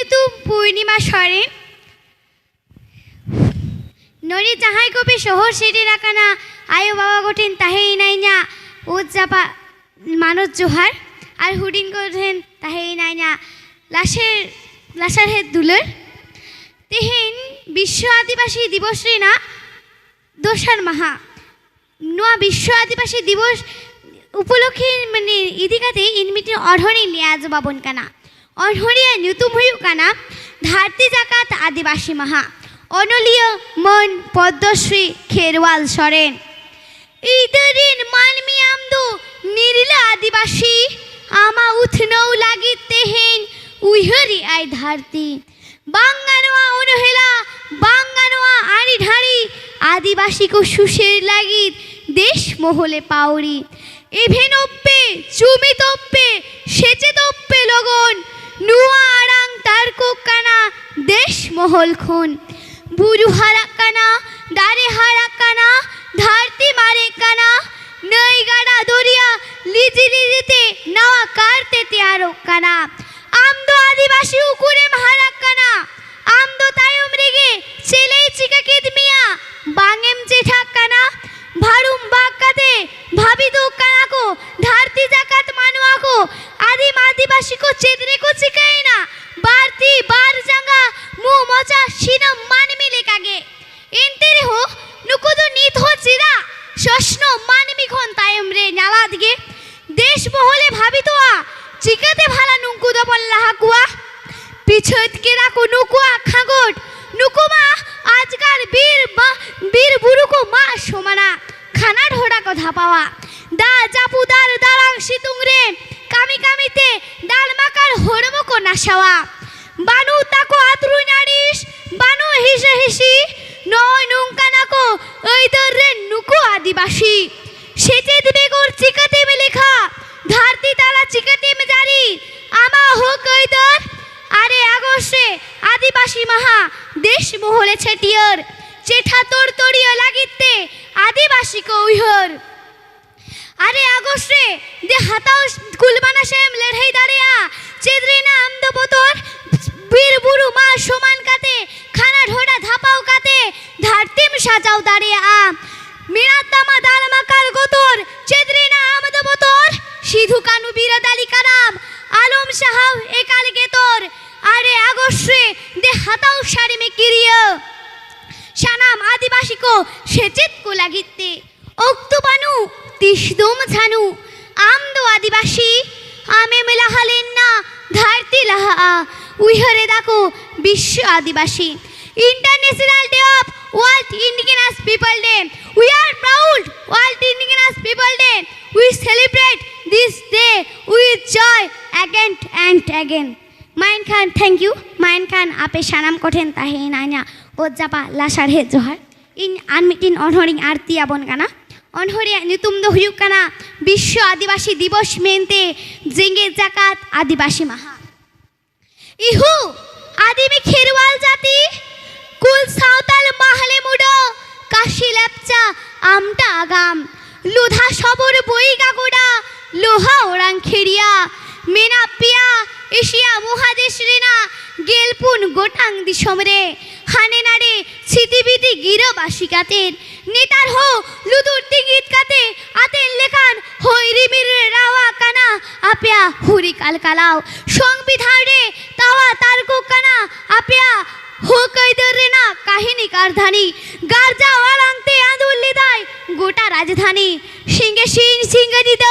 নিতু পূর্ণিমা সরেন নরি যাহাই কবি শহর সেটি রাখানা আয়ো বাবা গঠিন তাহেই নাই না চাপা মানস জোহার, আর হুডিন গঠেন তাহেই নাই না, লাশের, লাশার হেদ দুলের। তেহেন বিশ্ব আদিবাসী দিবস রে না, দোসার মাহা। নোয়া বিশ্ব আদিবাসী দিবস উপলক্ষে মানে ইদিকাতে ইনমিটি অঢনি লিয়াজ বাবন কানা অঢরিয়া নিতুম কানা ধারতি জাকাত আদিবাসী মাহা। অনলীয় মন পদ্মশ্রী খেরওয়াল সরেন। ইদরিন মানমি আমদো নিরিলা আদিবাসী, আমা উথনৌ লাগি তেহেন উইহরি আই ধারতি। বাঙ্গানোয়া অনুহেলা, বাঙ্গানোয়া আড়ি ঢাড়ি আদিবাসীকে সুশের লাগিত দেশ মহলে পাউরি। এভেনপ্পে চুমিতপ্পে সেচেতপ্পে লগন নুয়া আড়াং তার কোকানা দেশ মহল খন বুড়ু হারাকানা দারে হারাকানা ধারতি মারে কানা, নই গাড়া দরিয়া, লিজি লিজিতে, নাওয়া কারতে তেয়ারো কানা। আমদো আদিবাসী মচা সিনম মান মিলে কাগে। এন্তেরে হো, নুকুদু নিত হো চিরা শস্ন মানমি খন তায়ম রে নালা দিকে দেশ বহলে ভাবি তোয়া চিকাতে ভালা নুকুদ বল্লা হাকুয়া পিছত কে রাখো নুকুয়া খাগট নুকুমা আজকার বীর বা, বীর বুড়ুকো মা সমানা। খানা ঢোড়া কথা পাওয়া। দা জাপু দার সিতুং রে কামি কামিতে ডাল মাকার হড়মকো নাসাওয়া বানু তাকো আতরু নাড়িস, বানু হিসে হিসি, নয় নুঙ্কা নাকো ওই দর নুকু আদিবাসী। সেচে দিবে গোর চিকাতে মে লেখা, ধারতি তালা চিকাতে মে জারি। আমা হোক ওই দর, আরে আগস্টে আদিবাসী মাহা, দেশ মহলে ছেটিয়র চেঠা তোর তড়িয়ে লাগিতে আদিবাসী কৌহর। আরে আগস্টে দে হাতাও কুলবানা শেম লড়াই দাঁড়িয়া চেদরে না আমদ আমদো আদিবাসী। আমে মেলা হালেন না ধারতি লাহা। উইহরে দেখো, বিশ্ব আদিবাসী। International day of world indigenous people day we are proud world indigenous people day we celebrate this day with joy again and again mine খান থ্যাংক ইউ মাইন খান, আপে সানাম কঠেন তাহে নাইনা। ও জাপা লাসার হে জোহার। ইন আনমিটিন অনহরিং আরতি আবন কানা অনহরিয়া হুয়ুক কানা বিশ্ব আদিবাসী দিবস মেনতে জেঙ্গে জাকাত আদিবাসী মাহা। ইহু, আদিমি খেরওয়াল জাতি, কুল সাঁওতাল মাহলে মুডো, কাশি লেপচা আমটা আগাম। লুধা সবর বই গাগোড়া, লোহা ওরাং খেরিয়া মেনা পিয়া, এশিয়া মহাদেশ রেনা, গেলপুন গোটাং দিসমরে হানে নাড়ে ছিতিবিতি গিরবাসিকাতের নেতার হো, লুদুর টিঙ্গিত কাতে আতেন লেখান, হই রিমির রাওয়া কানা, আপিয়া হুরি কালকালাও সংবিধান রে তাওয়া তারকো কানা, আপিয়া হো কৈদর রে না, কাহিনী কারধানী গার্জা ওয়ালাংতে আঁদুল্লি দায় গোটা রাজধানী। সিংহে সিং, সিংহে দিত,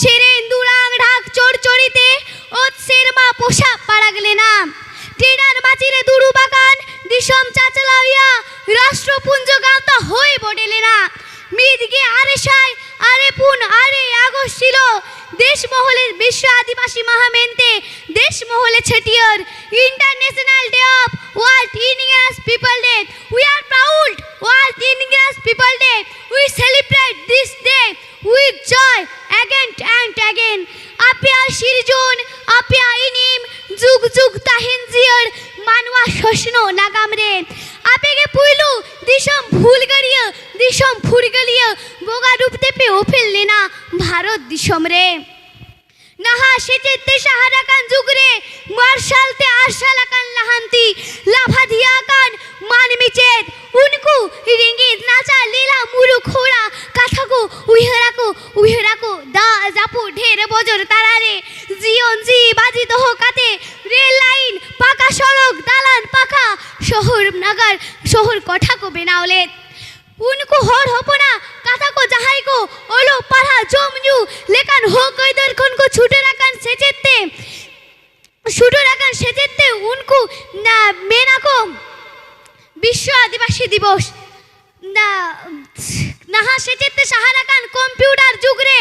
সেরে দুরাং ঢাক চোর চড়িতে ওত সেরমা পোষা পাড়াগলে না। ট্রেনার মাচিরে দুরু বাগান, দিশম চাচলাইয়া রাষ্ট্রপুঞ্জ গাঁতা হই বডেলে না। মিদগে আরে সাই, আরে পুন, আরে আগস ছিল। দেশ মহলের বিশ্ব আদিবাসী মাহামেন্তে দেশ মহলে ছেটিয়র, international day of world indigenous people day. We are proud, world indigenous people day. We celebrate this day with joy again and again আপিয়া সিরজন আপিয়া ইনিম, যুগ যুগ তাহিন জিয়র মানুয়া শোষণ নাগামরে আবেগে આપેગે પુઈલું દિશમ ભૂલ ગળિય દિશમ ફૂર ગળિય બોગા રૂપતે પે ઓફેલ લેના ભારત દિશમ રે নাহা সেচে তেসা হারাকান জুগরে মার্শালতে আশালাকান লাহান্তি লাভাধিয়া কান মানমিচেত উনকু রিঙ্গিত নাচা লীলা মুরু খোড়া, কাথাকু উইহরাকু উইহরাকু দা জাপু ঢের বজর তারারে, জিয়ন জি বাজিত হোকাতে রেল লাইন, পাকা সড়ক, দালান, পাকা শহর নগর, শহর কঠাকো বেনাওলে। উনকু হর হপনা কাথা কো জাহাই কো ওলো পাড়া জমজু, লেকান হো কৈদর খনকো ছুটে রাখান সেচেতে ছুটে রাখান সেচেতে উনকু না মেনাকো। বিশ্ব আদিবাসী দিবস। না সেচেতে সাহারাকান কম্পিউটার যুগরে,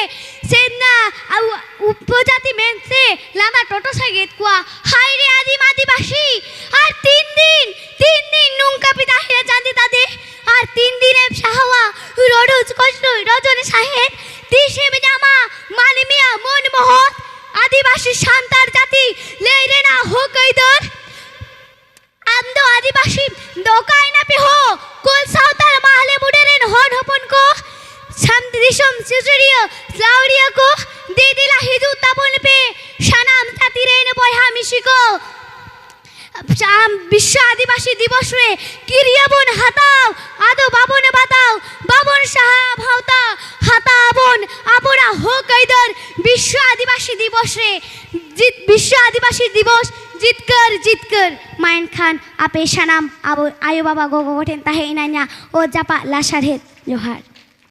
সে না আউ উপজাতি মেনসে লামা টোটো সাইগেত কুয়া। হাই রে আদিম আদিবাসী, আর তিন দিন তিন দিন নুঙ্কা দে দিলা হিজু তাবন পে সানাম তাতিরেন বয়হা মিশিকো আম বিশ্ব আদিবাসী দিবস কিরিয়াবন হাতাও আদো বাবনে বাতাও বাবন সাহা ভাওতা হাতা আবন আপনা হো কৈদর বিশ্ব আদিবাসী দিবস জিত বিশ্ব আদিবাসী দিবস জিতকর জিতকর মাইন খান আপে সানাম আবু আয়ু বাবা গগো গঠেন তাহে ইনাইনা ও জাপা লাসার হেদ জোহার